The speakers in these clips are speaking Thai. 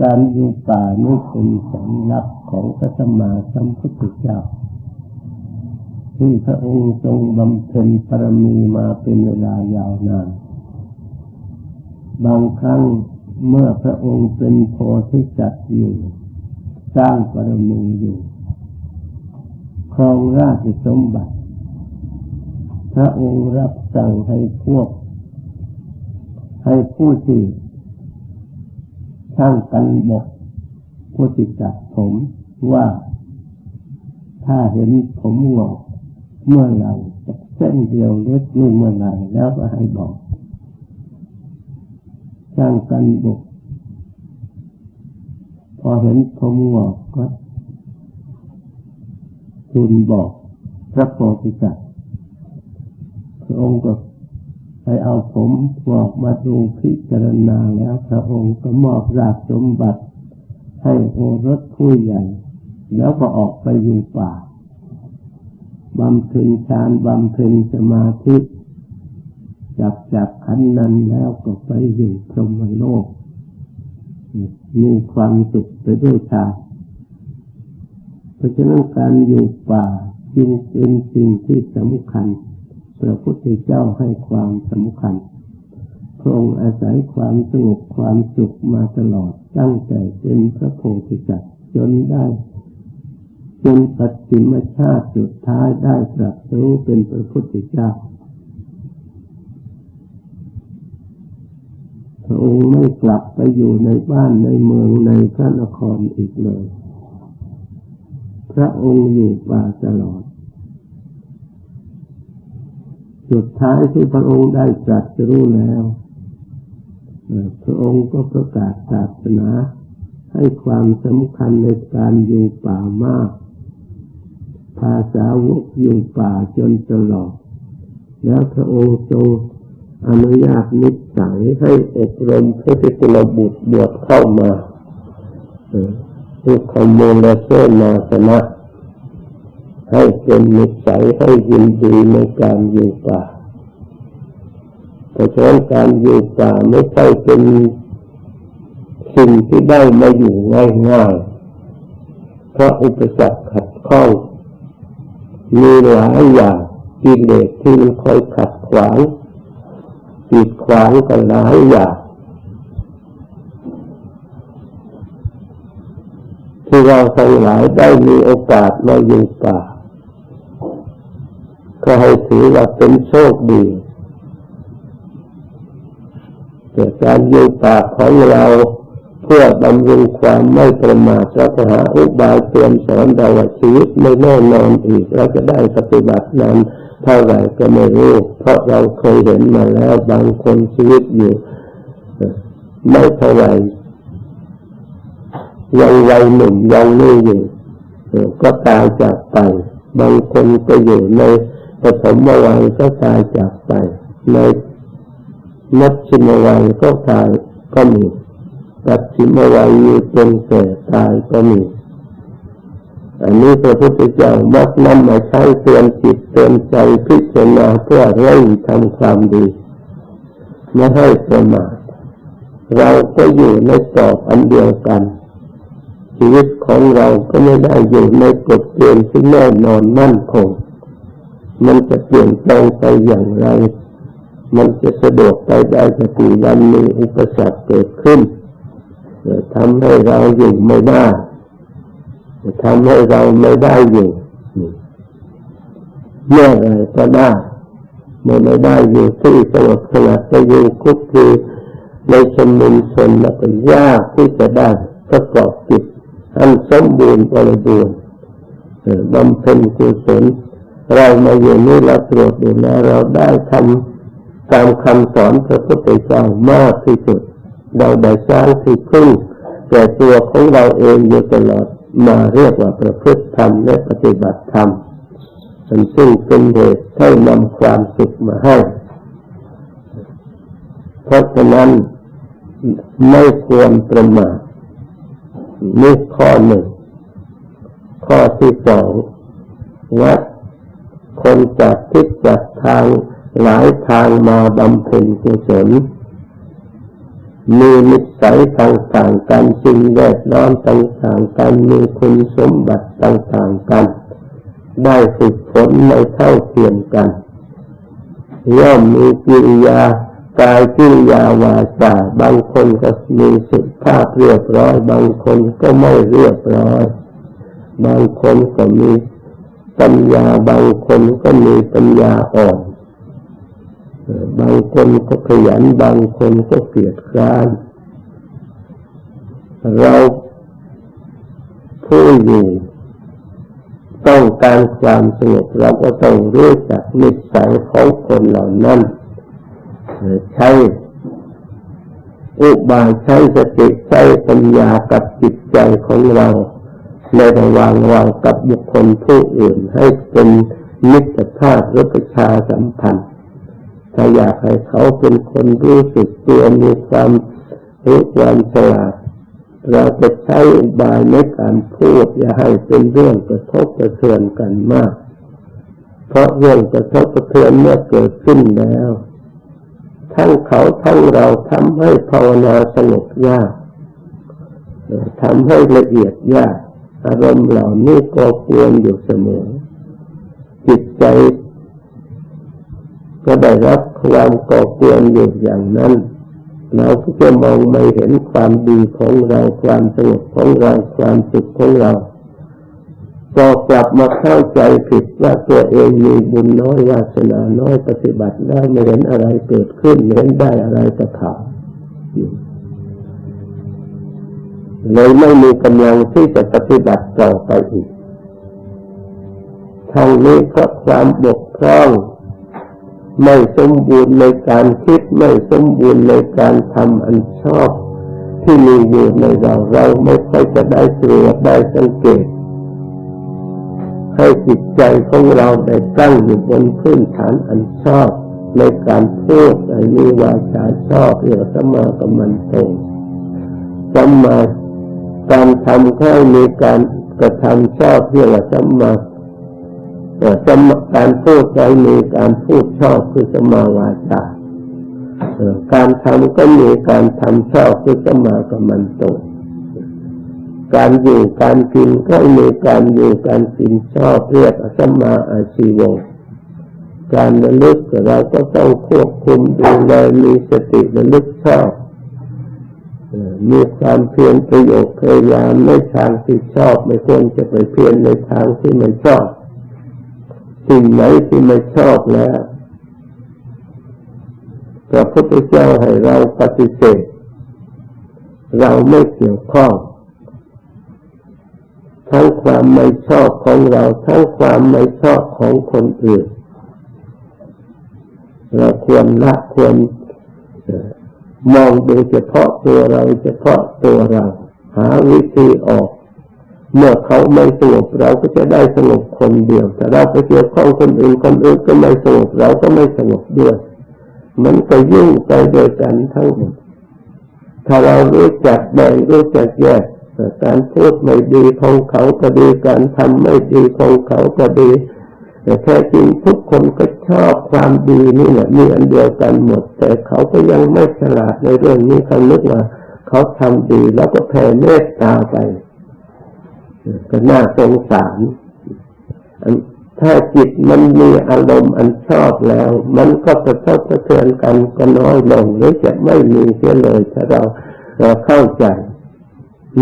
การอยู่ป่านี่เป็นสัญลักษณ์ของพระสัมมาสัมพุทธเจ้า ที่พระองค์ทรงบำเพ็ญปรมีมาเป็นเวลายาวนาน บางครั้งเมื่อพระองค์เป็นโพธิจัตอยู่สร้างปรมีอยู่ครองราชสมบัติ พระองค์รับสั่งให้พวก ให้ผู้ที่ ช่างกันบกผู้ที่จัดผมว่าถ้าเห็นผมหงอกเมื่อไหร่เส้นเดียวเล็กนี่เมื่อไหร่แล้วก็ให้บอกช่างกันบกพอเห็นผมหงอกก็ทูลบอกพระโพธิสัตว์พระองค์ก็ ไปเอาผมบอกมาดูพิจารณาแล้วพระองค์ก็มอบราชสมบัติ ให้โอรสผู้ใหญ่ แล้วก็ออกไปอยู่ป่าบำเพ็ญฌานบำเพ็ญสมาธิจับจับขันนั้นแล้วก็ไปอยู่พรหมโลก มีความสุขไปด้วยฌานเพราะฉะนั้นการอยู่ป่าจึงเป็นสิ่งที่สำคัญ ระพุทธเจ้าให้ความสำคัญ พระองค์อาศัยความสงบความสุขมาตลอดตั้งแต่เป็นพระโพธิสัตว์จนได้จนปัจฉิมชาติสุดท้ายได้ตรัสรู้เป็นพระพุทธเจ้า พระองค์ไม่กลับไปอยู่ในบ้านในเมืองในพระนครอีกเลย พระองค์อยู่ป่าตลอด สุดท้ายที่พระองค์ได้ตรัสรู้แล้วพระองค์ก็ประกาศศาสนาให้ความสำคัญในการอยู่ป่ามาก ภาษาวกอยู่ป่าจนตลอด แล้วพระองค์ทรงอนุญาตนิสัยให้อบรมพระพิกุลบุตรบวชเข้ามาทุกขโมลเสนาสนะ ให้เป็นนิสัยให้ยินดีในการอยู่ป่าเพราะฉะนั้นการอยู่ป่าไม่ใช่เป็นสิ่งที่ได้มาอยู่ง่ายๆเพราะอุปสรรคขัดข้องมีหลายอย่างกิเลสที่มันคอยขัดขวางปิดขวางกันหลายอย่างที่เราทั้งหลายได้มีโอกาสมาอยู่ป่า ก็ให้ถือว่าเป็นโชคดีแต่การยู่ป่าของเราเพื่อบำรุงความไม่ประมาทจะหาอุบายเตรียมสอนเราว่าชีวิตไม่แน่นอนอีกเราจะได้ปฏิบัตินั้นเท่าไหร่ก็ไม่รู้ เพราะเราเคยเห็นมาแล้วบางคนชีวิตอยู่ไม่เท่าไหร่ยังวัยหนุ่มยังนี่อยู่ก็ตายจากไป บางคนก็อยู่ใน ปฐมวัยก็ตายจากไป ในมัชชิมวัยก็ตายก็มีปัจฉิมวัยอยู่จนแก่ตายก็มี อันนี้พระพุทธเจ้ามักนำมาใช้เตือนจิตเตือนใจพิจารณาเพื่อเร่งทำความดีไม่ให้ประมาทเราก็อยู่ในกรอบอันเดียวกัน ชีวิตของเราก็ไม่ได้อยู่ในกฎเกณฑ์ที่แน่นอนมั่นคง มันจะเปลี่ยนแปลงไปอย่างไร มันจะสะดวกไปได้สักี่วันมีอุปสรรคเกิดขึ้นทำให้เราอยู่ไม่ได้ทำให้เราไม่ได้อยู่เมื่อไรก็ได้เมื่อไม่ได้อยู่ที่สงบสงัดจะอยู่คุกคีในชนมุมชนแล้วก็ยากที่จะได้ประกอบจิตอันสมบูรณ์บริบูรณ์บำเพ็ญกุศล เรามาอยู่นี่เราตรวจดูแลเราได้ทำตามคำสอนพระพุทธเจ้ามากที่สุด เราได้สร้างที่พึ่งแต่ตัวของเราเองอยู่ตลอดมาเรียกว่าประพฤติธรรมและปฏิบัติธรรมซึ่งเป็นเหตุให้นำความสุขมาให้ เพราะฉะนั้นไม่ควรประมาทนี่ข้อหนึ่ง ข้อที่สองวัด คนจากทิศจากทางหลายทางมาบำเพ็ญกุศลมีนิสัยต่างๆกันสิ่งแวดล้อมต่างๆกันมีคุณสมบัติต่างๆกัน ได้ฝึกฝนในเท่าเทียมกันย่อมมีกิริยากายกิริยาวาจาบางคนก็มีสุภาพเรียบร้อย บางคนก็ไม่เรียบร้อย บางคนก็มี ปัญญาบางคนก็มีปัญญาอ่อนบางคนก็ขยันบางคนก็เกลียดคร้านเราผู้อยู่ต้องการความสงบเราก็ต้องรู้จักนิสัยของคนเหล่านั้นใช้อุบายใช้สติใช้ปัญญากับจิตใจของเรา ในระหว่างเรากับบุคคลผู้อื่น ให้เป็นมิตรภาพหรือประชาสัมพันธ์ถ้าอยากให้เขาเป็นคนรู้สึกตัวมีความรู้ความฉลาดเราจะใช้อุบายในการพูดอย่าให้เป็นเรื่องกระทบกระเทือนกันมาก เพราะเรื่องกระทบกระเทือนเมื่อเกิดขึ้นแล้ว ทั้งเขาทั้งเราทำให้ภาวนาสงบยากทำให้ละเอียดยาก อารมณ์เหล่านี้ก็ควรอยู่เสมอ จิตใจก็ได้รับความก่อกวนอยู่อย่างนั้น เราก็จะมองไม่เห็นความดีของเราความสงบของเราความสุขของเรา ก็กลับมาเข้าใจผิดว่าตัวเองมีบุญน้อยวาสนาน้อยปฏิบัติได้ไม่เห็นอะไรเกิดขึ้นเห็นได้อะไรกับเขา เลยไม่มีกำลังที่จะปฏิบัติต่อไปอีกทางนี้เพราะความบกพร่อง ไม่สมบูรณ์ในการคิดไม่สมบูรณ์ในการทำอันชอบ ที่มีอยู่ในเราเราไม่ค่อยจะได้ตรวจได้สังเกต ให้จิตใจของเราได้ตั้งอยู่บนพื้นฐานอันชอบ ในการพูดในมีวาจาชอบเรียกสมากัมันตรงสมา การทำแค่มีการกระทำชอบเรียกว่าสมาสมการพูดใจมีการพูดชอบคือสมาวาจาการทำก็มีการทำชอบคือสมากัมันโตการอยู่การกินก็มีการอยู่การกินชอบเรียกสมาอาชีวงการระลึกเราก็ต้องควบคุมดูแลมีสติระลึกชอบ มีความเพียรประโยชน์พยายามในทางที่ชอบไม่ควรจะไปเพียรในทางที่ไม่ชอบสิ่งไหนที่ไม่ชอบแล้วพระพุทธเจ้าให้เราปฏิเสธ เราไม่เกี่ยวข้อง ทั้งความไม่ชอบของเรา ทั้งความไม่ชอบของคนอื่น เราควรละควร มองดูเฉพาะตัวเราเฉพาะตัวเรา หาวิธีออก เมื่อเขาไม่สงบเราก็จะได้สงบคนเดียวแต่เราไปเกี่ยวข้องคนอื่นคนอื่นก็ไม่สงบเราก็ไม่สงบด้วยมันก็ยุ่งไปโดยกันทั้งหมดถ้าเรารู้จักแบ่งรู้จักแยกการพูดไม่ดีของเขาก็ดีการทำไม่ดีของเขาก็ดี แต่แท้จริงทุกคนก็ชอบความดีนี่แหละมีอันเดียวกันหมด แต่เขาก็ยังไม่ฉลาดในเรื่องนี้เขานึกว่าเขาทำดีแล้วก็แผ่เมตตาไปก็น่าสงสารถ้าจิตมันมีอารมณ์อันชอบแล้ว มันก็กระทบกระเทือนกันก็น้อยลงหรือจะไม่มีเสียเลยถ้าเราเราเข้าใจ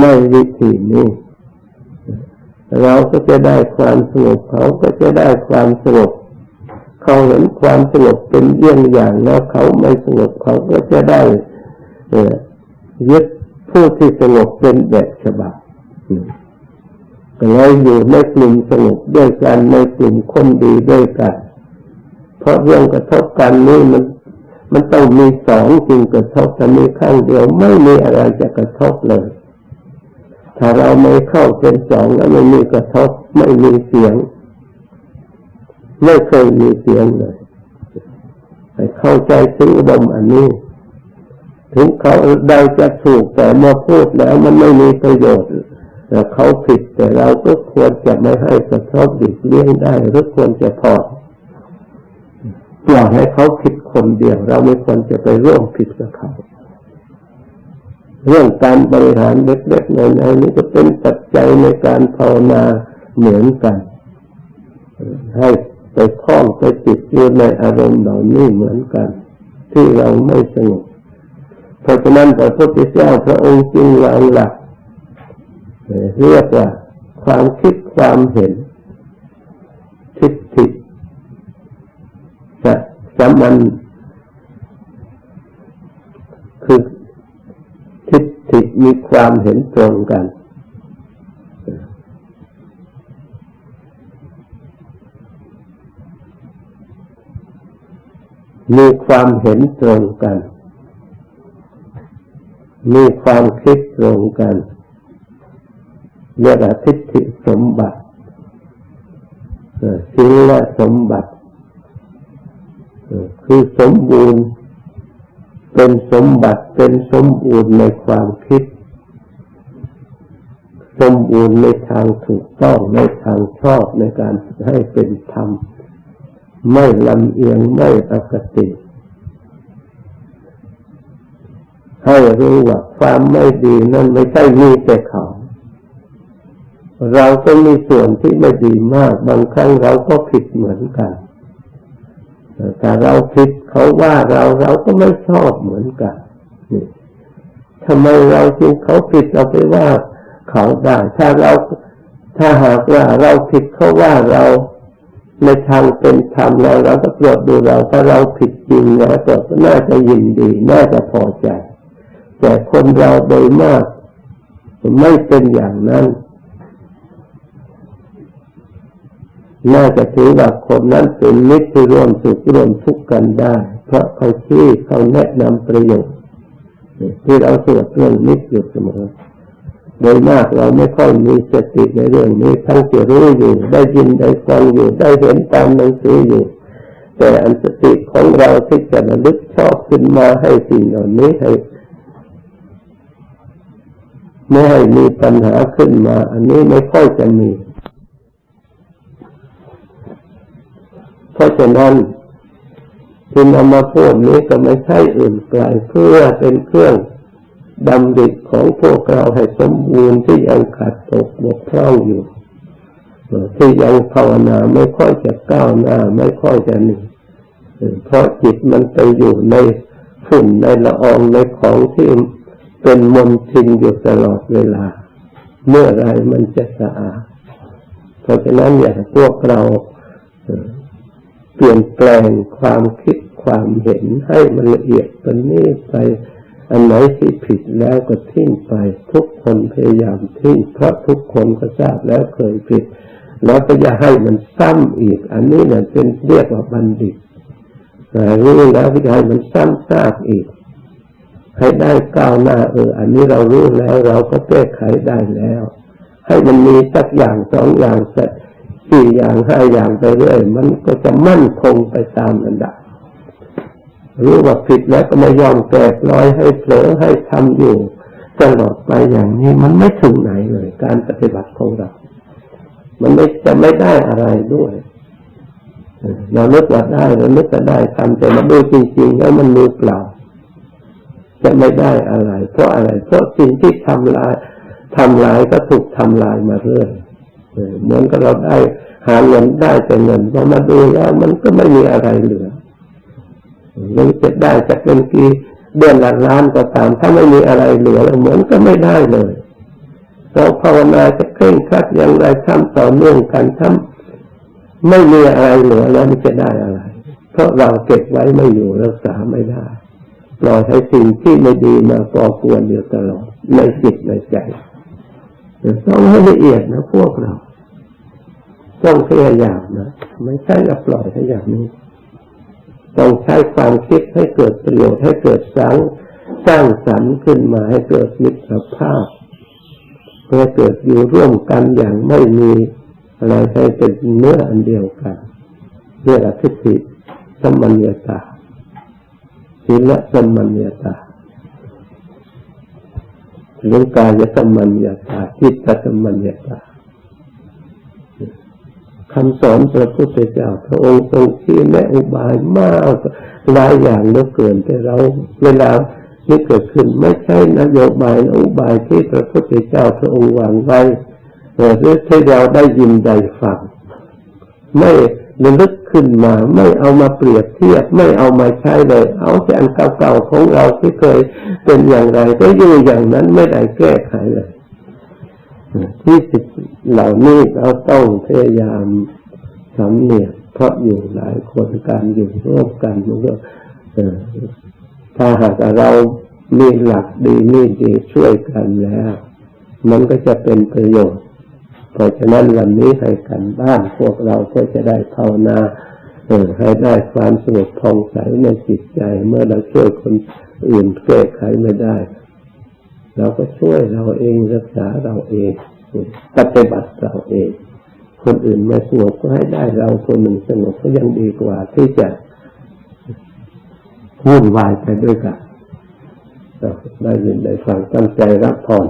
ในวิธีนี้ เราก็จะได้ความสงบเขาก็จะได้ความสงบเขาเห็นความสงบเป็นเยี่ยงอย่างแล้วเขาไม่สงบเขาก็จะได้ยึดผู้ที่สงบเป็นแบบฉบับก็เลยอยู่ในกลุ่มสงบด้วยกันในกลุ่มคนดีด้วยกัน เพราะเรื่องกระทบกันนี่มัน มันต้องมีสองจริงกระทบแต่มีข้างเดียวไม่มีอะไรจะกระทบเลย ถ้าเราไม่เข้าเป็นสองแล้วไม่มีกระทบไม่มีเสียง ไม่เคยมีเสียงเลยให้เข้าใจถึงอุมอันนี้ถึงเขาได้จะถูกแต่เมื่อพูดแล้วมันไม่มีประโยชน์แต่เขาผิดแต่เราก็ควรจะไม่ให้กระทบดิเลี้ยงได้หรือควรจะพอปล่อยให้เขาผิดคนเดียว เราไม่ควรจะไปร่วมผิดกับเขา เรื่องการบริหารเล็กๆน้อยๆนี้ก็เป็นปัจจัยในการภาวนาเหมือนกัน ให้ไปคล้องไปติดอยู่ในอารมณ์เหล่านี้เหมือนกัน ที่เราไม่สงบเพราะฉะนั้นพระพุทธเจ้าพระองค์จึงวางหลักเรียกว่าความคิดความเห็นทิฏฐิจะสามันคือทิฏฐิ มีความเห็นตรงกัน มีความเห็นตรงกัน มีความคิดตรงกันเรียกว่าทิฏฐิสมบัติศีลสมบัติ คือสมบูรณ์ เป็นสมบัติเป็นสมบูรณ์ในความคิด สมบูรณ์ในทางถูกต้องในทางชอบในการให้เป็นธรรม ไม่ลำเอียงไม่อกติ ให้รู้ว่าความไม่ดีนั้นไม่ใช่มีแต่เขาเราก็มีส่วนที่ไม่ดีมาก บางครั้งเราก็ผิดเหมือนกัน แต่เราผิดเขาว่าเราเราก็ไม่ชอบเหมือนกันนี่ทำไมเราจึงเขาผิดเราไปว่า เขาได้ ถ้าเราถ้าหากว่าเราผิดเขาว่าเราในทางเป็นธรรมเราเราก็ตรวจดูเราถ้าเราผิดจริงนะก็น่าจะยินดี น่าจะพอใจ แต่คนเราโดยมาก ไม่เป็นอย่างนั้น น่าจะถือว่าคนนั้นเป็นมิตรที่ร่วมสุขร่วมทุกข์กันได้ เพราะเขาชี้เขาแนะนำประโยชน์ที่เราสวดเรื่องมิตรอยู่เสมอ โดยมากเราไม่ค่อยมีสติในเรื่องนี้ ทั้งจะรู้อยู่ ได้ยินได้ฟังอยู่ ได้เห็นตามหนังสืออยู่ แต่อันสติของเราที่จะระลึกชอบขึ้นมาให้สิ่งเหล่านี้ให้ไม่ให้มีปัญหาขึ้นมา อันนี้ไม่ค่อยจะมี เพราะฉะนั้นที่นำมาพูดนี้ก็ไม่ใช่อื่นไกลเพื่อเป็นเครื่องดำดิบของพวกเราให้สมบูรณ์ที่ยังขาดตกบกพร่องอยู่ที่ยังภาวนาไม่ค่อยจะก้าวหน้าไม่ค่อยจะหนีเพราะจิตมันไปอยู่ในฝุ่นในละอองในของที่เป็นมลทินอยู่ตลอดเวลา เมื่อไรมันจะสะอาดเพราะฉะนั้นอย่าพวกเรา เปลี่ยนแปลงความคิดความเห็นให้มันละเอียดตอนนี้ไป อันไหนที่ผิดแล้วก็ทิ้งไป ทุกคนพยายามทิ้งเพราะทุกคนก็ทราบแล้วเคยผิด แล้วก็อย่าให้มันซ้ำอีก อันนี้เนี่ยเป็นเรียกว่าบัณฑิตรู้แล้วก็อย่าให้มันซ้ำซากอีก ให้ได้ก้าวหน้าเออ อันนี้เรารู้แล้วเราก็แก้ไขได้แล้ว ให้มันมีสักอย่างสองอย่างเสร็จ สี่อย่างห้าอย่างไปเรื่อยมันก็จะมั่นคงไปตามระดับรู้ว่าผิดแล้วก็ไม่ยอมแตก้ปล่อยให้เผลอให้ทำอยู่ตลอดไปอย่างนี้มันไม่ถึงไหนเลย การปฏิบัติของเรา มันไม่จะไม่ได้อะไรด้วยเราเลือกว่าได้เราเลือกจะได้ทำแต่มาดูจริงๆแล้วมันมือเปล่า จะไม่ได้อะไร เพราะอะไร เพราะสิ่งที่ทำลายทำลายก็ถูกทำลายมาเรื่อย เหมือนกับเราได้หาเงินได้แต่เงินพอมาดูแล้ว มันก็ไม่มีอะไรเหลือมันจะได้จะเป็นกี่เดือนละล้านก็ตาม ถ้าไม่มีอะไรเหลือแล้วเหมือนก็ไม่ได้เลยเราภาวนาจะเคร่งครัดอย่างไรทำต่อเนื่องกันทำไม่มีอะไรเหลือแล้วมันจะได้อะไร เพราะเราเก็บไว้ไม่อยู่รักษาไม่ได้ปล่อยให้สิ่งที่ไม่ดีมาก่อกวนอยู่ตลอดในจิตในใจต้องให้ละเอียดนะพวกเรา ต้องพยายามนะไม่ใช่จะปล่อยให้อย่างนี้ ต้องใช้ความคิดให้เกิดประโยชน์ให้เกิดสร้างสร้างสรรค์ขึ้นมาให้เกิดมิตรภาพเพื่อเกิดอยู่ร่วมกันอย่างไม่มีอะไรให้เป็นเนื้ออันเดียวกันเรื่อทิฏฐิสมัญญาตาศีลสมัญญาตาหรือกายสมัญญาตาจิตสมัญญาตา คำสอนพระพุทธเจ้าพระองค์ทรงชี้แนะอุบายมากหลายอย่างเหลือเกินแต่เราเวลานี่เกิดขึ้นไม่ใช่นโยบายนโยบายที่พระพุทธเจ้าพระองค์วางไว้หรือที่เราได้ยินได้ฟังไม่ระลึกขึ้นมา ไม่เอามาเปรียบเทียบ ไม่เอามาใช้เลย เอาแต่อันเก่าๆของเราที่เคยเป็นอย่างไรก็อยู่อย่างนั้นไม่ได้แก้ไขเลย ที่สิเหล่านี้เราต้องพยายามสำเนียกเพราะอยู่หลายคนการอยู่ร่วมกันมันก็ถ้าหากเรามีหลักดีมีดีช่วยกันแล้ว มันก็จะเป็นประโยชน์ เพราะฉะนั้นวันนี้ให้กันบ้านพวกเราก็จะได้ภาวนาให้ได้ความสงบผ่องใสในจิตใจ เมื่อเราช่วยคนอื่นแก้ไขไม่ได้ เราก็ช่วยเราเองรักษาเราเองปฏิบัติเราเอง คนอื่นไม่สงบก็ให้ได้เราคนหนึ่งสงบก็ยังดีกว่า ที่จะวุ่นวายไปด้วยกันได้ยินได้ฟังตั้งใจรับพร